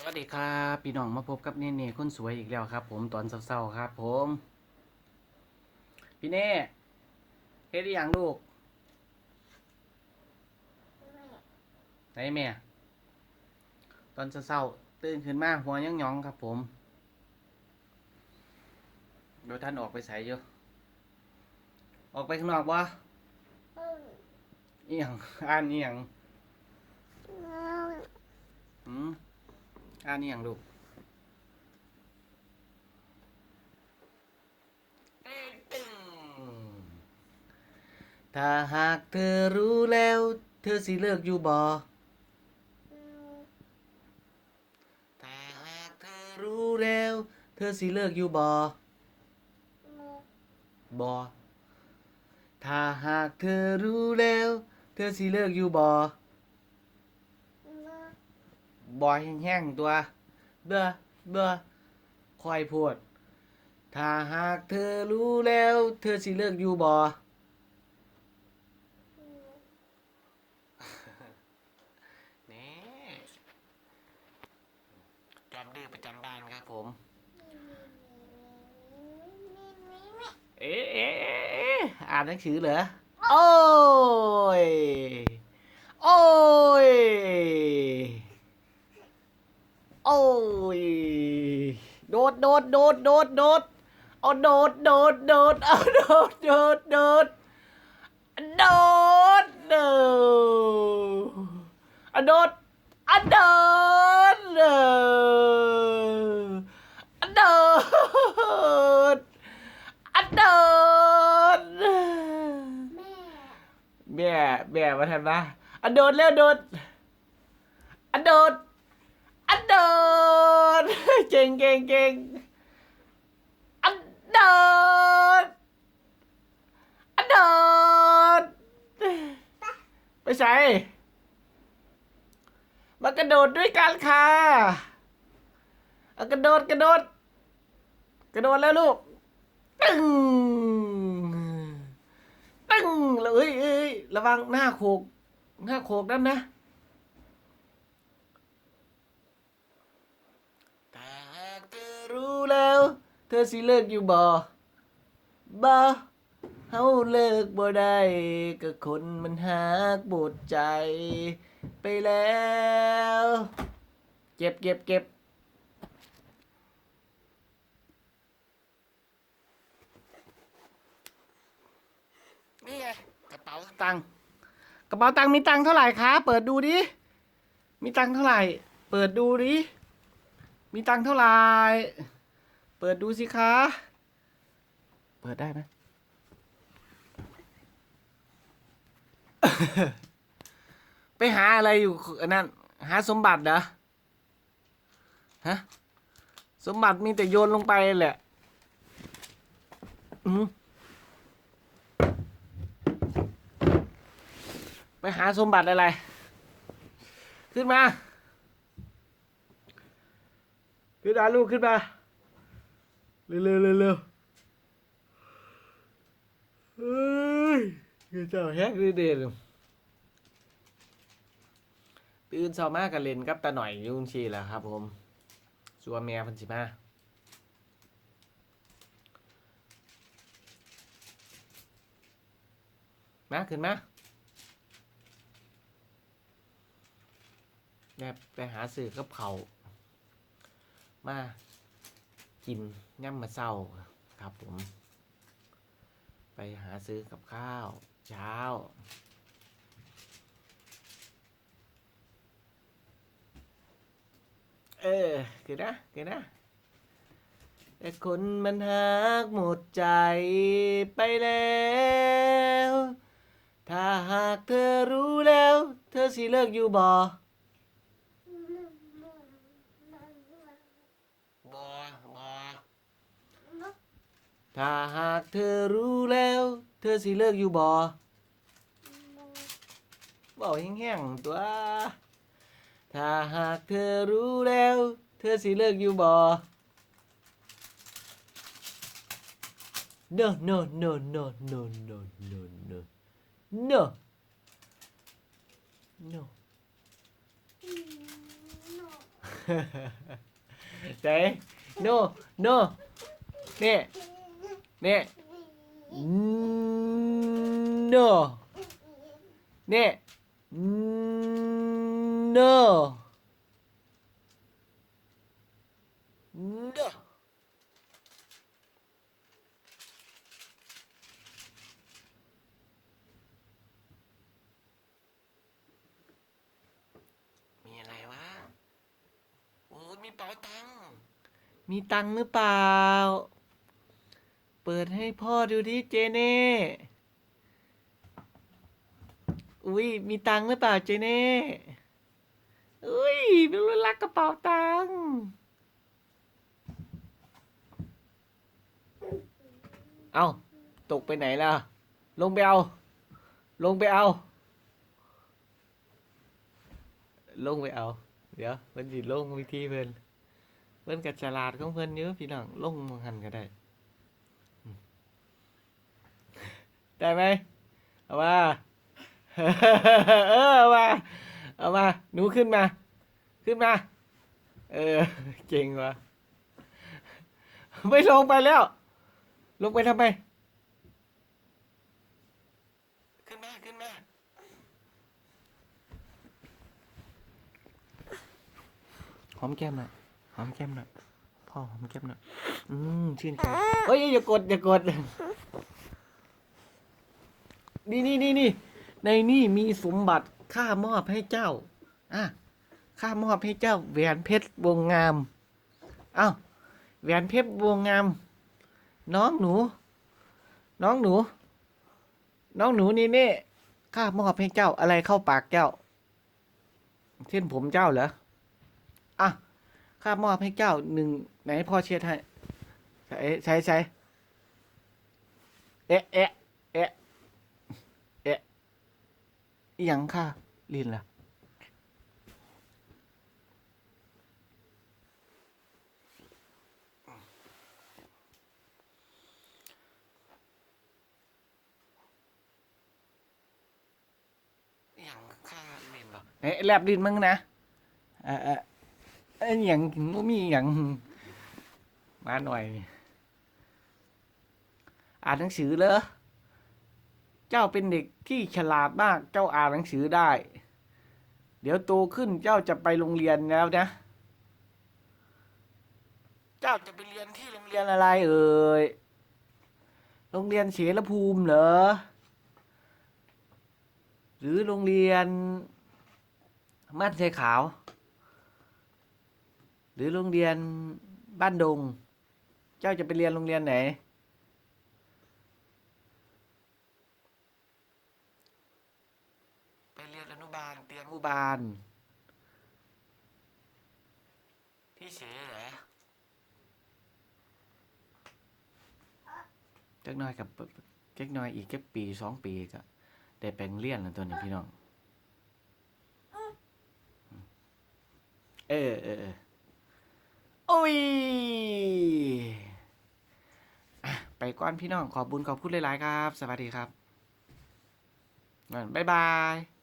สวัสดีครับพี่น้องมาพบกับเน่เน่คนสวยอีกแล้วครับ ผมตอนเช้าๆครับ ผม พี่เน่เฮ็ดอหย่างลูกไหนแม่ตอนเช้าๆตื่นขึ้นมาหัวยังหยองๆครับ ผมเดี๋ยวท่านออกไปใส่เยอะออกไปข้างนอกวะอีหยังอ่านอีหยังหืมอ่านี่อย่างลูกถ้าหากเธอรู้แล้ว เธอสิเลิกอยู่บ่ถ้าหากเธอรู้แล้ว เธอสิเลิกอยู่บ่บ่ถ้าหากเธอรู้แล้ว เธอสิเลิกอยู่บ่ บอยแห้งๆตัวเบ้อเบ้อคอยพูด ถ้าหากเธอรู้แล้ว เธอสิเลิกอยู่บ่แหน่จอมดื้อประจำบ้านครับผม เอ๊ะเอ๊ะเอ๊ะเอ๊ะอ่านหนังสือเหรอ โอ้ย โอ้ย โอ้ย โดดโดดโดดโดดโดดเอาโดดโดดโดดเอาโดดโดดโดดโดดโดดอโดดอะโดดโดดอโดดอะโดดแม่แม่มาทำนะอะโดดเร็วโดดอะโดด อันเดินเก่งเก่งเก่งอันเดินอันเดินไปใส่มากระโดดด้วยกันค่ะกระโดดกระโดด กระโดดแล้วลูกตึ้งตึ้งแล้วเอ้ยเอ้ยระวังหน้าโขกหน้าโขกนั่นนะ ถ้าหากเธอรู้ แล้ว เธอสิเลิกอยู่บ่บ่เฮาเลิกบ่ได้ก็คนมันหักบดใจ ไปแล้ว เก็บเก็บเก็บนี่ไงกระเป๋าตังค์กระเป๋าตังค์มีตังค์เท่าไหร่คะเปิดดูดิ มีตังค์เท่าไหร่ เปิดดูดิ มีตังค์เท่าไหร่ เปิดดูสิคะ เปิดได้ไหม ไปหาอะไรอยู่อันนั้นหาสมบัติเหรอ ฮะ สมบัติมีแต่โยนลงไปแหละ อือหือไปหาสมบัติอะไร ขึ้นมา ขึ้นมาลูกขึ้นมา เร็วเร็วเร็วเร็วเฮ้ยคือเจ้าแฮกดีเด่นตื่นเช้ามากกับเล่นกับตาหน่อยยุ่งชีแหละครับผมสัวเมียพันสิมามาขึ้นมาแม่ไปหาสื่อกับเขามา กินย่ำมาเศร้าครับผม ไปหาซื้อกับข้าว เช้า เออคือนะคือนะแต่คนมันหักหมดใจไปแล้ว ถ้าหากเธอรู้แล้ว เธอสิเลิกอยู่บ่อบอ ถ้าหากเธอรู้แล้ว เธอสิเลิกอยู่บอบอแห้งๆตัว ถ้าหากเธอรู้แล้ว เธอสิเลิกอยู่บอ no no no no no no no no no no ใจ no no เนี่ย นี่ no นี่ no no มีอะไรวะโอ้มีเป๋าตังค์มีตังค์หรือเปล่า เปิดให้พ่อดูดิเจเน่ อุ้ยมีตังหรือเปล่าเจเน่ อุ้ยเป็นคนรักกระเป๋าตังเอาตกไปไหนล่ะ ลงไปเอา ลงไปเอา ลงไปเอา เดี๋ยวมันสิลงวิธีเพิ่นเพิ่นกับฉลาดของเพิ่นเยอะพี่น้องลงมองหันก็ได้อืม ได้ไหมเอามาเออเอามาเอามาหนูขึ้นมา ขึ้นมา เออเก่งว่ะไม่ลงไปแล้ว ลงไปทำไมขึ้นมาขึ้นมาหอมแก้มหน่อยหอมแก้มหน่อยพ่อหอมแก้มหน่อยอืมชื่นใจเฮ้ยอย่ากดอย่ากด นี่นี่นี่นี่ในนี่มีสมบัติข้ามอบให้เจ้าอะข้ามอบให้เจ้าแหวนเพชรวงงามเอ้าแหวนเพชรวงงาม น้องหนู น้องหนู น้องหนูนี่เน่ข้ามอบให้เจ้าอะไรเข้าปากเจ้า เส้นผมเจ้าเหรออะข้ามอบให้เจ้าหนึ่งไหนพ่อเช็ดให้ใช้ใช้ใช้เอ๊ะเอ๊ะเอ๊ะ อิหยังค่ะ ลินล่ะอิหยังค่ะลินเหรอเอ๊ะแลบลินมึงนะเอ่อเอ่อเอ้ยอหย่างบ่มีอหย่างมาหน่อยอ่านหนังสือเหรอ เจ้าเป็นเด็กที่ฉลาดมาก เจ้าอ่านหนังสือได้ เดี๋ยวโตขึ้นเจ้าจะไปโรงเรียนแล้วนะ เจ้าจะไปเรียนที่โรงเรียนอะไรเอ่ย โรงเรียนเสรภูมิเหรอ หรือโรงเรียนม่านไทขาว หรือโรงเรียนบ้านดง เจ้าจะไปเรียนโรงเรียนไหน ไปเรียนอ นุบาลเตรียมอนุบาลที่เสเหรอจักหน้อยกับจักหน้อยอีกแค่ปีสองปีก็ได้แปลงเรียนแล้วตัวนี้พี่น้อง เออเออเออโอ้ยอะไปก่อนพี่น้องขอบบุญขอบคุณหลาย ๆ ครับ สวัสดีครับงั้นบ๊ายบาย